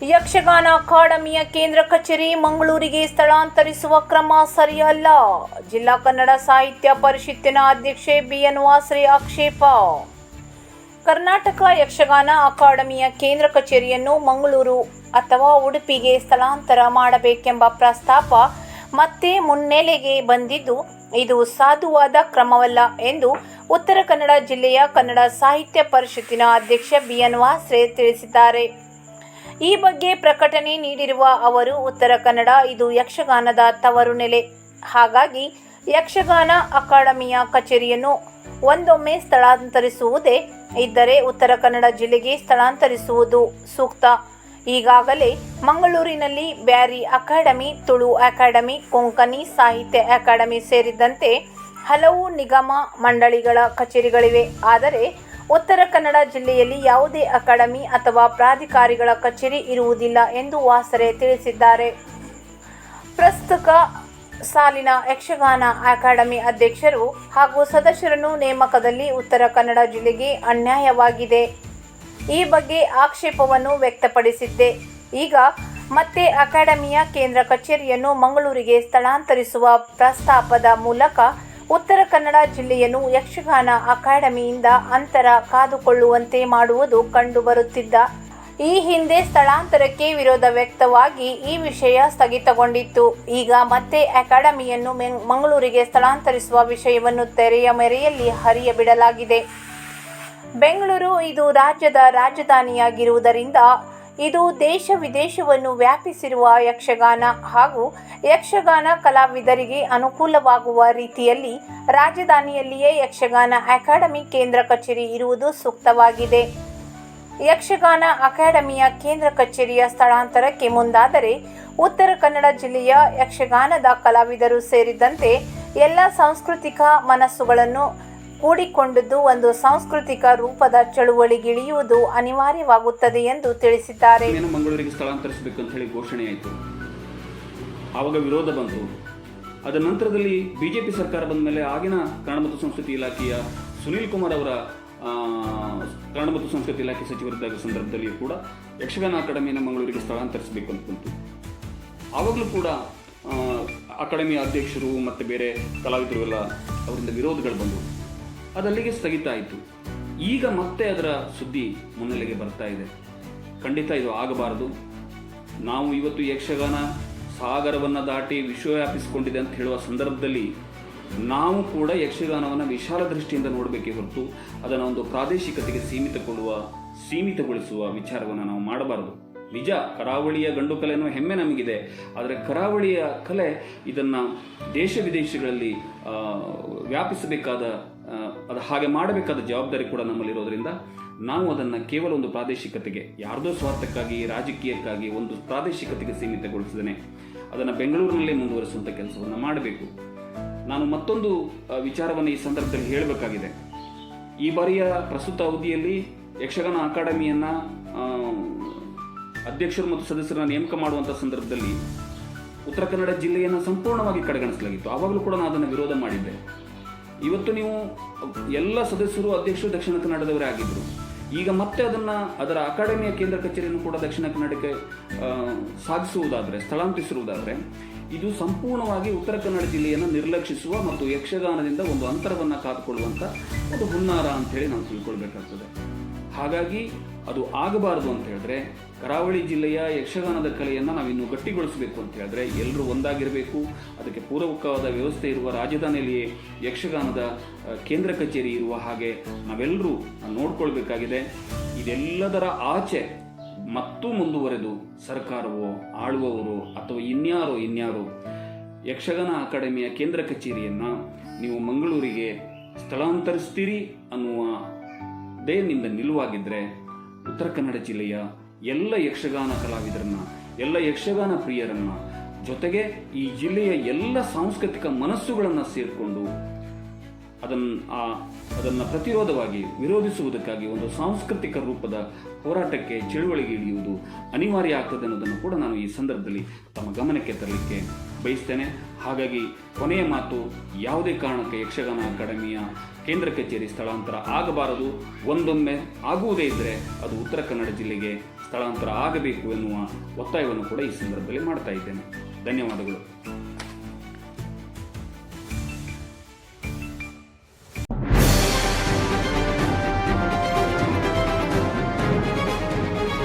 ಯಕ್ಷಗಾನ ಅಕಾಡೆಮಿಯ ಕೇಂದ್ರ ಕಚೇರಿ ಮಂಗಳೂರಿಗೆ ಸ್ಥಳಾಂತರಿಸುವ ಕ್ರಮ ಸರಿಯಲ್ಲ. ಜಿಲ್ಲಾ ಕನ್ನಡ ಸಾಹಿತ್ಯ ಪರಿಷತ್ತಿನ ಅಧ್ಯಕ್ಷೆ ಬಿಎನ್ ವಾಸ್ರಿ ಆಕ್ಷೇಪ. ಕರ್ನಾಟಕ ಯಕ್ಷಗಾನ ಅಕಾಡೆಮಿಯ ಕೇಂದ್ರ ಕಚೇರಿಯನ್ನು ಮಂಗಳೂರು ಅಥವಾ ಉಡುಪಿಗೆ ಸ್ಥಳಾಂತರ ಮಾಡಬೇಕೆಂಬ ಪ್ರಸ್ತಾಪ ಮತ್ತೆ ಮುನ್ನೆಲೆಗೆ ಬಂದಿದ್ದು, ಇದು ಸಾಧುವಾದ ಕ್ರಮವಲ್ಲ ಎಂದು ಉತ್ತರ ಕನ್ನಡ ಜಿಲ್ಲೆಯ ಕನ್ನಡ ಸಾಹಿತ್ಯ ಪರಿಷತ್ತಿನ ಅಧ್ಯಕ್ಷ ಬಿಎನ್ ವಾಸ್ರೆ ತಿಳಿಸಿದ್ದಾರೆ. ಈ ಬಗ್ಗೆ ಪ್ರಕಟಣೆ ನೀಡಿರುವ ಅವರು, ಉತ್ತರ ಕನ್ನಡ ಇದು ಯಕ್ಷಗಾನದ ತವರು ನೆಲೆ. ಹಾಗಾಗಿ, ಯಕ್ಷಗಾನ ಅಕಾಡೆಮಿಯ ಕಚೇರಿಯನ್ನು ಒಂದೊಮ್ಮೆ ಸ್ಥಳಾಂತರಿಸುವುದೇ, ಇದ್ದರೆ ಉತ್ತರ ಕನ್ನಡ ಜಿಲ್ಲೆಗೆ ಸ್ಥಳಾಂತರಿಸುವುದು ಸೂಕ್ತ. ಈಗಾಗಲೇ ಮಂಗಳೂರಿನಲ್ಲಿ Beary academy, Tulu academy, Konkani Sahitya academy ಸೇರಿದಂತೆ ಹಲವು ನಿಗಮ ಮಂಡಳಿಗಳ ಕಚೇರಿಗಳಿವೆ. ಆದರೆ ಉತ್ತರ ಕನ್ನಡ ಜಿಲ್ಲೆಯಲ್ಲಿ ಯಾವುದೇ ಅಕಾಡೆಮಿ ಅಥವಾ ಪ್ರಾಧಿಕಾರಿಗಳ ಕಚೇರಿ ಇರುವುದಿಲ್ಲ ಎಂದು ವಾಸರೆ ತಿಳಿಸಿದ್ದಾರೆ. ಪ್ರಸ್ತುತ ಸಾಲಿನ ಯಕ್ಷಗಾನ ಅಕಾಡೆಮಿ ಅಧ್ಯಕ್ಷರು ಹಾಗೂ ಸದಸ್ಯರನ್ನು ನೇಮಕದಲ್ಲಿ ಉತ್ತರ ಕನ್ನಡ ಜಿಲ್ಲೆಗೆ ಅನ್ಯಾಯವಾಗಿದೆ. ಈ ಬಗ್ಗೆ ಆಕ್ಷೇಪವನ್ನು ವ್ಯಕ್ತಪಡಿಸಿದ್ದೆ. ಈಗ ಮತ್ತೆ ಅಕಾಡೆಮಿಯ ಕೇಂದ್ರ ಕಚೇರಿಯನ್ನು ಮಂಗಳೂರಿಗೆ ಸ್ಥಳಾಂತರಿಸುವ ಪ್ರಸ್ತಾಪದ ಮೂಲಕ ಉತ್ತರ ಕನ್ನಡ ಜಿಲ್ಲೆಯನ್ನು ಯಕ್ಷಗಾನ ಅಕಾಡೆಮಿಯಿಂದ ಅಂತರ ಕಾದುಕೊಳ್ಳುವಂತೆ ಮಾಡುವುದು ಕಂಡುಬರುತ್ತಿದ್ದ. ಈ ಹಿಂದೆ ಸ್ಥಳಾಂತರಕ್ಕೆ ವಿರೋಧ ವ್ಯಕ್ತವಾಗಿ ಈ ವಿಷಯ ಸ್ಥಗಿತಗೊಂಡಿತ್ತು. ಈಗ ಮತ್ತೆ ಅಕಾಡೆಮಿಯನ್ನು ಮಂಗಳೂರಿಗೆ ಸ್ಥಳಾಂತರಿಸುವ ವಿಷಯವನ್ನು ತೆರೆಯ ಮೆರೆಯಲ್ಲಿ ಹರಿಯಬಿಡಲಾಗಿದೆ. ಬೆಂಗಳೂರು ಇದು ರಾಜ್ಯದ ರಾಜಧಾನಿಯಾಗಿರುವುದರಿಂದ ಇದು ದೇಶ ವಿದೇಶವನ್ನು ವ್ಯಾಪಿಸಿರುವ ಯಕ್ಷಗಾನ ಹಾಗೂ ಯಕ್ಷಗಾನ ಕಲಾವಿದರಿಗೆ ಅನುಕೂಲವಾಗುವ ರೀತಿಯಲ್ಲಿ ರಾಜಧಾನಿಯಲ್ಲಿಯೇ ಯಕ್ಷಗಾನ ಅಕಾಡೆಮಿ ಕೇಂದ್ರ ಕಚೇರಿ ಇರುವುದು ಸೂಕ್ತವಾಗಿದೆ. ಯಕ್ಷಗಾನ ಅಕಾಡೆಮಿಯ ಕೇಂದ್ರ ಕಚೇರಿಯ ಸ್ಥಳಾಂತರಕ್ಕೆ ಮುಂದಾದರೆ ಉತ್ತರ ಕನ್ನಡ ಜಿಲ್ಲೆಯ ಯಕ್ಷಗಾನದ ಕಲಾವಿದರು ಸೇರಿದಂತೆ ಎಲ್ಲ ಸಾಂಸ್ಕೃತಿಕ ಮನಸ್ಸುಗಳನ್ನು ಕೂಡಿಕೊಂಡದ್ದು ಒಂದು ಸಾಂಸ್ಕೃತಿಕ ರೂಪದ ಚಳುವಳಿಗಿಳಿಯುವುದು ಅನಿವಾರ್ಯವಾಗುತ್ತದೆ ಎಂದು ತಿಳಿಸಿದ್ದಾರೆ. ಮಂಗಳೂರಿಗೆ ಸ್ಥಳಾಂತರಿಸಬೇಕು ಅಂತ ಹೇಳಿ ಘೋಷಣೆ ಆಯಿತು. ಆವಾಗ ವಿರೋಧ ಬಂತು. ಅದರ ನಂತರದಲ್ಲಿ ಬಿ ಜೆ ಪಿ ಸರ್ಕಾರ ಬಂದ ಮೇಲೆ ಆಗಿನ ಕನ್ನಡ ಮತ್ತು ಸಂಸ್ಕೃತಿ ಇಲಾಖೆಯ ಸುನೀಲ್ ಕುಮಾರ್ ಅವರ ಕನ್ನಡ ಮತ್ತು ಸಂಸ್ಕೃತಿ ಇಲಾಖೆ ಸಚಿವರಿದ್ದಾಗ ಸಂದರ್ಭದಲ್ಲಿಯೂ ಕೂಡ ಯಕ್ಷಗಾನ ಅಕಾಡೆಮಿಯನ್ನು ಮಂಗಳೂರಿಗೆ ಸ್ಥಳಾಂತರಿಸಬೇಕು ಅಂತ ಬಂತು. ಆವಾಗಲೂ ಕೂಡ ಅಕಾಡೆಮಿ ಅಧ್ಯಕ್ಷರು ಮತ್ತು ಬೇರೆ ಕಲಾವಿದರು ಎಲ್ಲ ಅವರಿಂದ ವಿರೋಧಗಳು ಬಂದವು. ಅದಲ್ಲಿಗೆ ಸ್ಥಗಿತ ಆಯಿತು. ಈಗ ಮತ್ತೆ ಅದರ ಸುದ್ದಿ ಮುನ್ನೆಲೆಗೆ ಬರ್ತಾ ಇದೆ. ಖಂಡಿತ ಇದು ಆಗಬಾರದು. ನಾವು ಇವತ್ತು ಯಕ್ಷಗಾನ ಸಾಗರವನ್ನು ದಾಟಿ ವಿಶ್ವವ್ಯಾಪಿಸಿಕೊಂಡಿದೆ ಅಂತ ಹೇಳುವ ಸಂದರ್ಭದಲ್ಲಿ ನಾವು ಕೂಡ ಯಕ್ಷಗಾನವನ್ನು ವಿಶಾಲ ದೃಷ್ಟಿಯಿಂದ ನೋಡಬೇಕೇ ಹೊರತು ಅದನ್ನು ಒಂದು ಪ್ರಾದೇಶಿಕತೆಗೆ ಸೀಮಿತಗೊಳ್ಳುವ, ಸೀಮಿತಗೊಳಿಸುವ ವಿಚಾರವನ್ನು ನಾವು ಮಾಡಬಾರದು. ನಿಜ, ಕರಾವಳಿಯ ಗಂಡು ಕಲೆ ಅನ್ನೋ ಹೆಮ್ಮೆ ನಮಗಿದೆ. ಆದರೆ ಕರಾವಳಿಯ ಕಲೆ ಇದನ್ನು ದೇಶ ವಿದೇಶಗಳಲ್ಲಿ ವ್ಯಾಪಿಸಬೇಕಾದ ಅದು ಹಾಗೆ ಮಾಡಬೇಕಾದ ಜವಾಬ್ದಾರಿ ಕೂಡ ನಮ್ಮಲ್ಲಿರೋದ್ರಿಂದ ನಾವು ಅದನ್ನು ಕೇವಲ ಒಂದು ಪ್ರಾದೇಶಿಕತೆಗೆ, ಯಾರದೋ ಸ್ವಾರ್ಥಕ್ಕಾಗಿ, ರಾಜಕೀಯಕ್ಕಾಗಿ ಒಂದು ಪ್ರಾದೇಶಿಕತೆಗೆ ಸೀಮಿತಗೊಳಿಸಿದ್ದೇನೆ. ಅದನ್ನು ಬೆಂಗಳೂರಿನಲ್ಲೇ ಮುಂದುವರಿಸುವಂಥ ಕೆಲಸವನ್ನು ಮಾಡಬೇಕು. ನಾನು ಮತ್ತೊಂದು ವಿಚಾರವನ್ನು ಈ ಸಂದರ್ಭದಲ್ಲಿ ಹೇಳಬೇಕಾಗಿದೆ. ಈ ಬಾರಿಯ ಪ್ರಸ್ತುತ ಅವಧಿಯಲ್ಲಿ ಯಕ್ಷಗಾನ ಅಕಾಡೆಮಿಯನ್ನು ಅಧ್ಯಕ್ಷರು ಮತ್ತು ಸದಸ್ಯರನ್ನು ನೇಮಕ ಮಾಡುವಂಥ ಸಂದರ್ಭದಲ್ಲಿ ಉತ್ತರ ಕನ್ನಡ ಜಿಲ್ಲೆಯನ್ನು ಸಂಪೂರ್ಣವಾಗಿ ಕಡೆಗಣಿಸಲಾಗಿತ್ತು. ಆವಾಗಲೂ ಕೂಡ ನಾನು ಅದನ್ನು ವಿರೋಧ ಮಾಡಿದ್ದೆ. ಇವತ್ತು ನೀವು ಎಲ್ಲ ಸದಸ್ಯರು ಅಧ್ಯಕ್ಷರು ದಕ್ಷಿಣ ಕನ್ನಡದವರೇ ಆಗಿದ್ದರು ಈಗ ಮತ್ತೆ ಅದನ್ನು ಅದರ ಅಕಾಡೆಮಿಯ ಕೇಂದ್ರ ಕಚೇರಿಯನ್ನು ಕೂಡ ದಕ್ಷಿಣ ಕನ್ನಡಕ್ಕೆ ಸಾಗಿಸುವುದಾದರೆ, ಸ್ಥಳಾಂತರಿಸಿರುವುದಾದರೆ, ಇದು ಸಂಪೂರ್ಣವಾಗಿ ಉತ್ತರ ಕನ್ನಡ ಜಿಲ್ಲೆಯನ್ನು ನಿರ್ಲಕ್ಷಿಸುವ ಮತ್ತು ಯಕ್ಷಗಾನದಿಂದ ಒಂದು ಅಂತರವನ್ನು ಕಾದುಕೊಳ್ಳುವಂಥ ಒಂದು ಹುನ್ನಾರ ಅಂತೇಳಿ ನಾವು ತಿಳ್ಕೊಳ್ಬೇಕಾಗ್ತದೆ. ಹಾಗಾಗಿ ಅದು ಆಗಬಾರದು ಅಂತ ಹೇಳಿದ್ರೆ ಕರಾವಳಿ ಜಿಲ್ಲೆಯ ಯಕ್ಷಗಾನದ ಕಲೆಯನ್ನು ನಾವಿನ್ನು ಗಟ್ಟಿಗೊಳಿಸಬೇಕು ಅಂತ ಹೇಳಿದ್ರೆ ಎಲ್ಲರೂ ಒಂದಾಗಿರಬೇಕು. ಅದಕ್ಕೆ ಪೂರಕವಾದ ವ್ಯವಸ್ಥೆ ಇರುವ ರಾಜಧಾನಿಯಲ್ಲಿಯೇ ಯಕ್ಷಗಾನದ ಕೇಂದ್ರ ಕಚೇರಿ ಇರುವ ಹಾಗೆ ನಾವೆಲ್ಲರೂ ನೋಡ್ಕೊಳ್ಬೇಕಾಗಿದೆ. ಇದೆಲ್ಲದರ ಆಚೆ ಮತ್ತೂ ಮುಂದುವರೆದು ಸರ್ಕಾರವೋ, ಆಳುವವರು ಅಥವಾ ಇನ್ಯಾರೋ ಇನ್ಯಾರೋ ಯಕ್ಷಗಾನ ಅಕಾಡೆಮಿಯ ಕೇಂದ್ರ ಕಚೇರಿಯನ್ನು ನೀವು ಮಂಗಳೂರಿಗೆ ಸ್ಥಳಾಂತರಿಸ್ತೀರಿ ಅನ್ನುವ ದೇನಿಂದ ನಿಲುವಾಗಿದ್ದರೆ ಉತ್ತರ ಕನ್ನಡ ಜಿಲ್ಲೆಯ ಎಲ್ಲ ಯಕ್ಷಗಾನ ಕಲಾವಿದರನ್ನ, ಎಲ್ಲ ಯಕ್ಷಗಾನ ಪ್ರಿಯರನ್ನ ಜೊತೆಗೆ ಈ ಜಿಲ್ಲೆಯ ಎಲ್ಲ ಸಾಂಸ್ಕೃತಿಕ ಮನಸ್ಸುಗಳನ್ನು ಸೇರಿಕೊಂಡು ಅದನ್ನು ಆ, ಅದನ್ನು ಪ್ರತಿರೋಧವಾಗಿ ವಿರೋಧಿಸುವುದಕ್ಕಾಗಿ ಒಂದು ಸಾಂಸ್ಕೃತಿಕ ರೂಪದ ಹೋರಾಟಕ್ಕೆ ಚಳುವಳಿಗೆ ಇಳಿಯುವುದು ಅನಿವಾರ್ಯ ಆಗ್ತದೆ ಅನ್ನೋದನ್ನು ಕೂಡ ನಾನು ಈ ಸಂದರ್ಭದಲ್ಲಿ ತಮ್ಮ ಗಮನಕ್ಕೆ ತರಲಿಕ್ಕೆ ಬಯಸ್ತೇನೆ. ಹಾಗಾಗಿ ಕೊನೆಯ ಮಾತು, ಯಾವುದೇ ಕಾರಣಕ್ಕೆ ಯಕ್ಷಗಾನ ಅಕಾಡೆಮಿಯ ಕೇಂದ್ರ ಕಚೇರಿ ಸ್ಥಳಾಂತರ ಆಗಬಾರದು. ಒಂದೊಮ್ಮೆ ಆಗುವುದೇ ಇದ್ದರೆ ಅದು ಉತ್ತರ ಕನ್ನಡ ಜಿಲ್ಲೆಗೆ ಸ್ಥಳಾಂತರ ಆಗಬೇಕು ಎನ್ನುವ ಒತ್ತಾಯವನ್ನು ಕೂಡ ಈ ಸಂದರ್ಭದಲ್ಲಿ ಮಾಡ್ತಾ ಇದ್ದೇನೆ. ಧನ್ಯವಾದಗಳು.